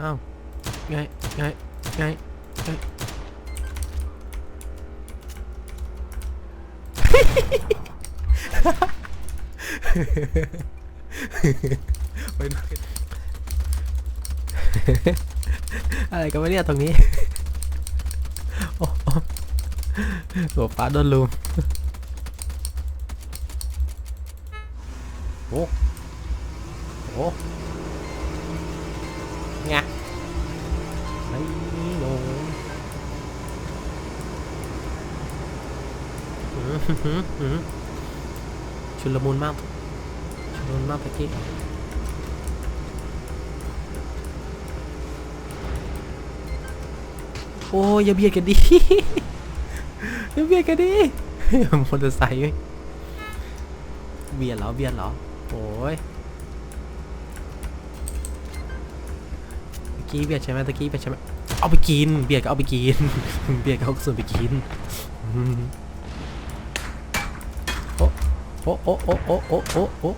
อ้าวไงไงไงไงไปดูกันอะไรกันวะเนี่ยตรงนี้โอ้โหหัวฟ้าโดนลุมโอ้โห ไงไม่ลงชุลมุนมาก ชุลมุนมากตะกี้โอ้ยอย่าเบียดกันดิอย่าเบียดกันดิมอเตอร์ไซค์เว้ยเบียดเหรอเบียดเหรอโอ้ย กี้เบียดใช่ไหมตะกี้เบียดใช่ไหมเอาไปกิน เบียดก็เอาไปกิน เบียดก็เอาส่วนไปกินโอ้โอ้โอ้โอ้โอ้โอ้โอ้โอ้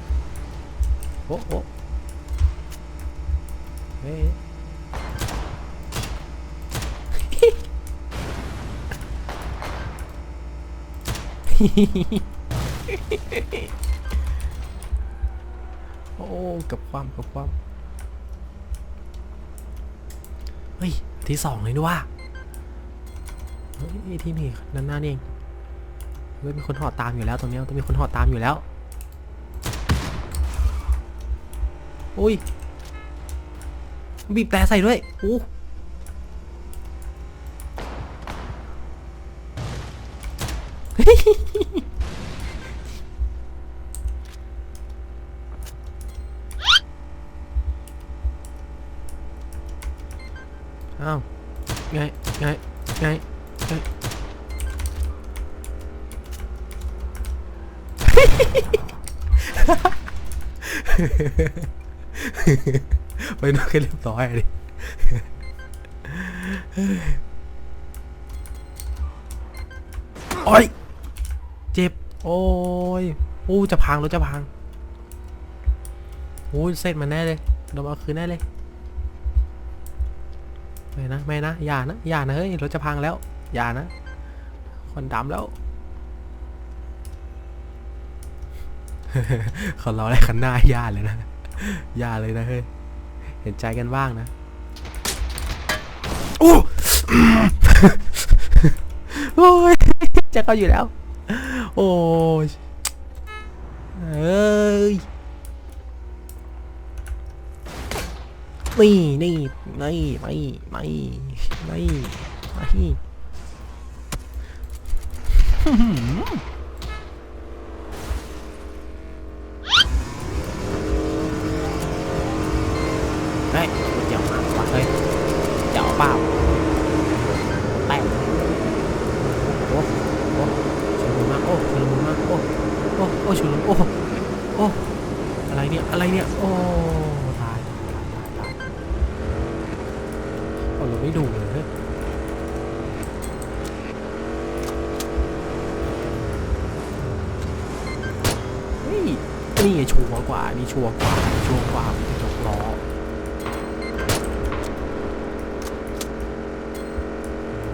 โอ้โอ้เฮ้ยโอ้กับความกับความ เฮ้ย ที่สองเลยด้วยว่าเฮ้ยที่นี่นั่นน่านี่เองเฮ้ยมีคนหอดตามอยู่แล้วตรงนี้ต้องมีคนหอดตามอยู่แล้ว อุ้ยบีบแต่ใส่ด้วยอู้อ้าว ไงไงไงไงไปดูกันเรียบร้อยดิโอ้ย เจ็บ โอ้ยอู้จะพังรถจะพังโอ้เสร็จมันแน่เลยโดนเอาคืนแน่เลย ไม่นะไม่นะอย่านะอย่านะเฮ้ยรถจะพังแล้วอย่านะคนดำแล้วขอร้องอะไรคันหน้าย่าเลยนะย่าเลยนะเฮ้ยเห็นใจกันบ้างนะโอ้โอ้ยจะเข้าอยู่แล้ว โอ้ยเอ้ย นี่นี่ไม่ไม่ไม่ไม่ไม่เฮ้ยเดี๋ยวมาวัดเลยเดี๋ยวเปล่าแตกโอ้โอ้ชุลมุนมากโอ้ชุลมุนมากโอ้โอ้โอ้ชุลมุนโอ้โอ้อะไรเนี่ยอะไรเนี่ยโอ้ตายตายตายตาย เอาเราไม่ดูเลยเฮ้ยเฮ้ยนี่ไงชัวร์กว่านี่ชัวร์กว่าชัวร์กว่ามีกระจกล้อ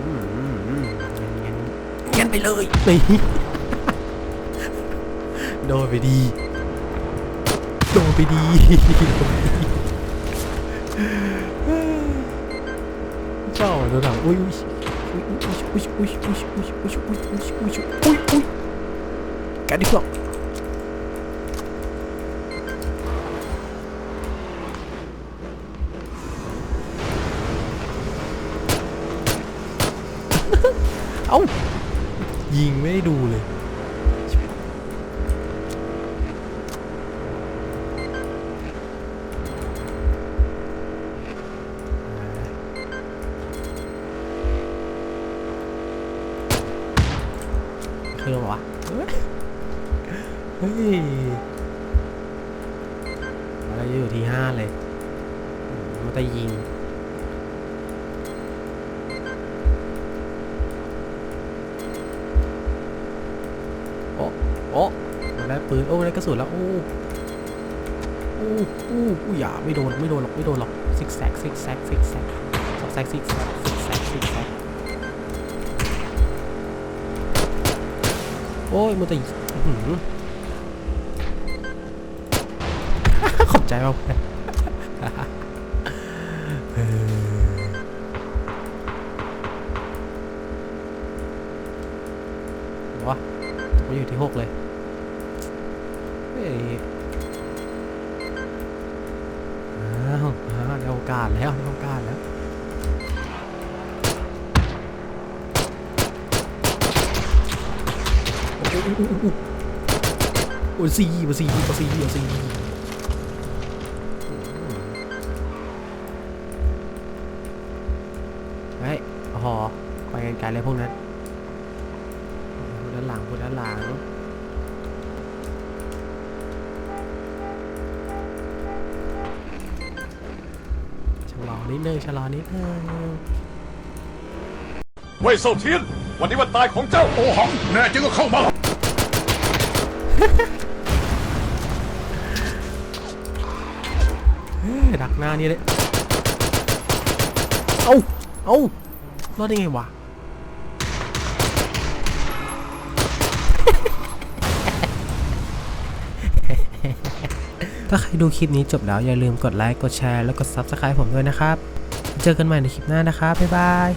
อืมอืมอืมงั้นงั้นไปเลยนี่โดนไปดีโดนไปดี เจ้าตัวหนังอุ้ยอุ้ยอุ้ยอุ้ยอุ้ยอุ้ยอุ้ยอุ้ยอุ้ยอุ้ยอุ้ยอุ้ยอุ้ยกันดีกว่าเอ้ายิงไม่ได้ดูเลย คือเหรอวะเฮ้ยเฮ้ยอะไรอยู่ที่ห้าเลย มันจะยิงโอ้โอ้มันได้ปืน โอ้ได้กระสุนแล้ว โอ้โอ้โอ้โอ้อย่าไม่โดน ไม่โดนหรอก ไม่โดนหรอก ซิกแซก ซิกแซก ซิกแซกซอกแซกซิกแซกซิกแซกซิกแซก อ้ยมันจะอื้อหือขอบใจมากเพื่อนเออวะมาอยู่ที่หกเลยเฮ้ยอ้าวอ้าวได้โอกาสแล้วได้โอกาสแล้ว โอ้โหโอ้โหโอ้โอ้ยสี่มาสี่มาสี่มาสี่เฮ้ยโอ้โหไปกันไกลเลยพวกนั้นพูดด้านหลังพูดด้านหลังชะลอนิดนึงชะลอนิดนึงเว่ยเซาเทียน วันนี้วันตายของเจ้าโอหัง แน่จริงก็เข้ามา ดักหน้านี่เลยเอาเอารอดได้ไงวะถ้าใครดูคลิปนี้จบแล้วอย่าลืมกดไลค์ กดแชร์ แล้วกด Subscribe ผมด้วยนะครับ เจอกันใหม่ในคลิปหน้านะครับ บ๊ายบาย